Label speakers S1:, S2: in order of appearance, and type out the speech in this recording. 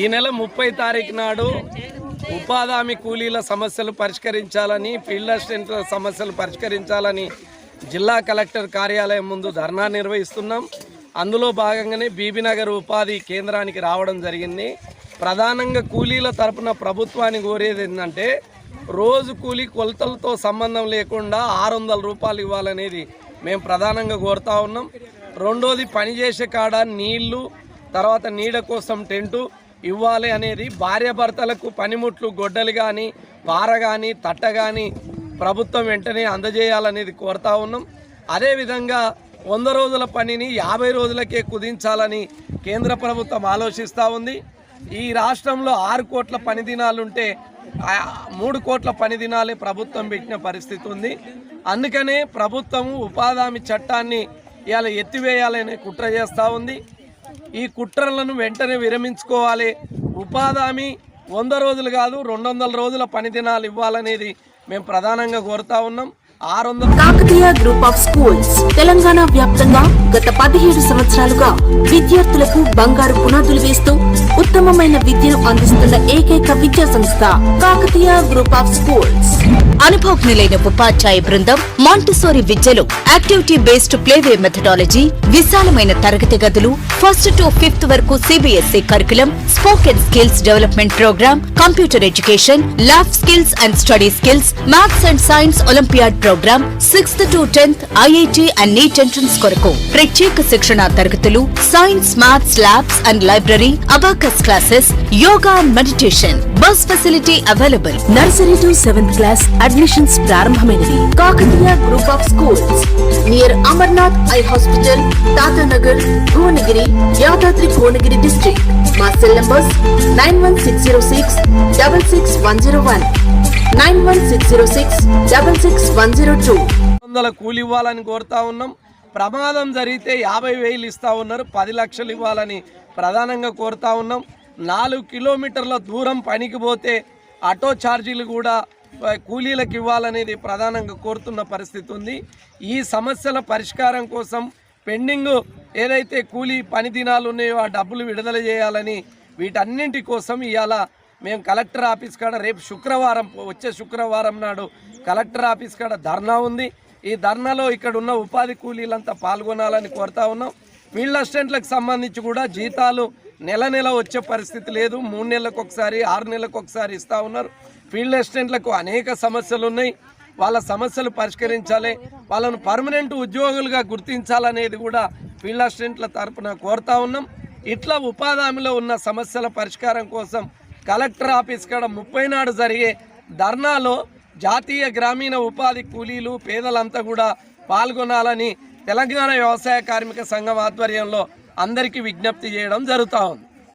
S1: ఈ నెల ముప్పై తారీఖు నాడు ఉపాధి హామీ కూలీల సమస్యలు పరిష్కరించాలని ఫీల్డ్ అసిస్టెంట్ల సమస్యలు పరిష్కరించాలని జిల్లా కలెక్టర్ కార్యాలయం ముందు ధర్నా నిర్వహిస్తున్నాం. అందులో భాగంగానే బీబీనగర్ ఉపాధి కేంద్రానికి రావడం జరిగింది. ప్రధానంగా కూలీల తరపున ప్రభుత్వాన్ని కోరేది ఏంటంటే రోజు కూలీ కొలతలతో సంబంధం లేకుండా ఆరు వందల రూపాయలు ఇవ్వాలనేది మేము ప్రధానంగా కోరుతా ఉన్నాం. రెండోది పనిచేసే కాడ నీళ్ళు తర్వాత నీడ కోసం టెంటు ఇవ్వాలి అనేది భార్యాభర్తలకు పనిముట్లు గొడ్డలు కానీ పార కానీ తట్ట కానీ ప్రభుత్వం వెంటనే అందజేయాలనేది కోరుతా ఉన్నాం. అదేవిధంగా వంద రోజుల పనిని యాభై రోజులకే కుదించాలని కేంద్ర ప్రభుత్వం ఆలోచిస్తూ ఉంది. ఈ రాష్ట్రంలో ఆరు కోట్ల పని దినాలుంటే మూడు కోట్ల పని దినాలే ప్రభుత్వం పెట్టిన పరిస్థితి ఉంది. అందుకనే ప్రభుత్వం ఉపాధి హామీ చట్టాన్ని ఇవాళ ఎత్తివేయాలనే కుట్ర చేస్తూ ఉంది. ఈ కుట్రలను వెంటనే విరమించుకోవాలి. ఉపాధి హామీ వంద రోజులు కాదు రెండు వందల రోజుల పని దినాలు ఇవ్వాలనేది మేము ప్రధానంగా కోరుతా ఉన్నాం. ఆరు వందల
S2: Kakatiya group of schools Telangana వ్యాప్తంగా గత పదిహేడు సంవత్సరాలుగా విద్యార్థులకు బంగారు పునాదులు వేస్తూ ఉత్తమమైన విద్యను అందిస్తున్న ఏకైక విద్యా సంస్థ కాకతీయ గ్రూప్ ఆఫ్ స్కూల్స్.
S3: అనుభవజ్ఞులైన ఉపాధ్యాయ బృందం మాంటిసోరి విద్యలో యాక్టివిటీ బేస్డ్ ప్లేవే మెథడాలజీ విశాలమైన తరగతి గదులు ఫస్ట్ టు ఫిఫ్త్ వరకు CBSE curriculum spoken skills development programme computer education lab skills and study skills maths and science olympiad programme sixth to tenth IIT and NEET entrance కొరకు ప్రత్యేక శిక్షణ తరగతులు science maths labs and library abacus classes yoga and meditation bus facility available
S2: nursery to seventh class admissions ప్రారంభమైనవి Kakatiya group of schools near Amarnath eye hospital Tatanagar Bhuvanagiri Yadadri Bhuvanagiri district మా cell numbers nine one six zero six double six one zero one nine one six zero six double six one zero two
S1: వందల కూలి ఇవ్వాలని కోరుతా ఉన్నాం. ప్రమాదం జరిగితే యాభై వేలు ఇస్తా ఉన్నారు పది లక్షలు ఇవ్వాలని ప్రధానంగా కోరుతా ఉన్నాం. నాలుగు కిలోమీటర్ల దూరం పనికి పోతే ఆటో ఛార్జీలు కూడా కూలీలకు ఇవ్వాలనేది ప్రధానంగా కోరుతున్న పరిస్థితి ఉంది. ఈ సమస్యల పరిష్కారం కోసం పెండింగ్ ఏదైతే కూలీ పని దినాలు ఉన్నాయో ఆ డబ్బులు విడుదల చేయాలని వీటన్నింటి కోసం ఇవాళ మేము కలెక్టర్ ఆఫీస్ కాడ రేపు శుక్రవారం వచ్చే శుక్రవారం నాడు కలెక్టర్ ఆఫీస్ కాడ ధర్నా ఉంది. ఈ ధర్నాలో ఇక్కడ ఉన్న ఉపాధి కూలీలంతా పాల్గొనాలని కోరుతా ఉన్నాం. ఫీల్డ్ అసిస్టెంట్లకు సంబంధించి కూడా జీతాలు నెల నెల వచ్చే పరిస్థితి లేదు. మూడు నెలలకు ఒకసారి ఆరు నెలలకు ఒకసారి ఇస్తూ ఉన్నారు. ఫీల్డ్ అసిస్టెంట్లకు అనేక సమస్యలు ఉన్నాయి. వాళ్ళ సమస్యలు పరిష్కరించాలి. వాళ్ళను పర్మనెంట్ ఉద్యోగులుగా గుర్తించాలనేది కూడా ఫీల్డ్ అసిస్టెంట్ల తరపున కోరుతా ఉన్నాం. ఇట్లా ఉపాధి హామీలో ఉన్న సమస్యల పరిష్కారం కోసం కలెక్టర్ ఆఫీస్ కాడ ముప్పై నాడు జరిగే ధర్నాలో జాతీయ గ్రామీణ ఉపాధి కూలీలు పేదలంతా కూడా పాల్గొనాలని తెలంగాణ వ్యవసాయ కార్మిక సంఘం ఆధ్వర్యంలో అందరికీ విజ్ఞప్తి చేయడం జరుగుతూ ఉంది.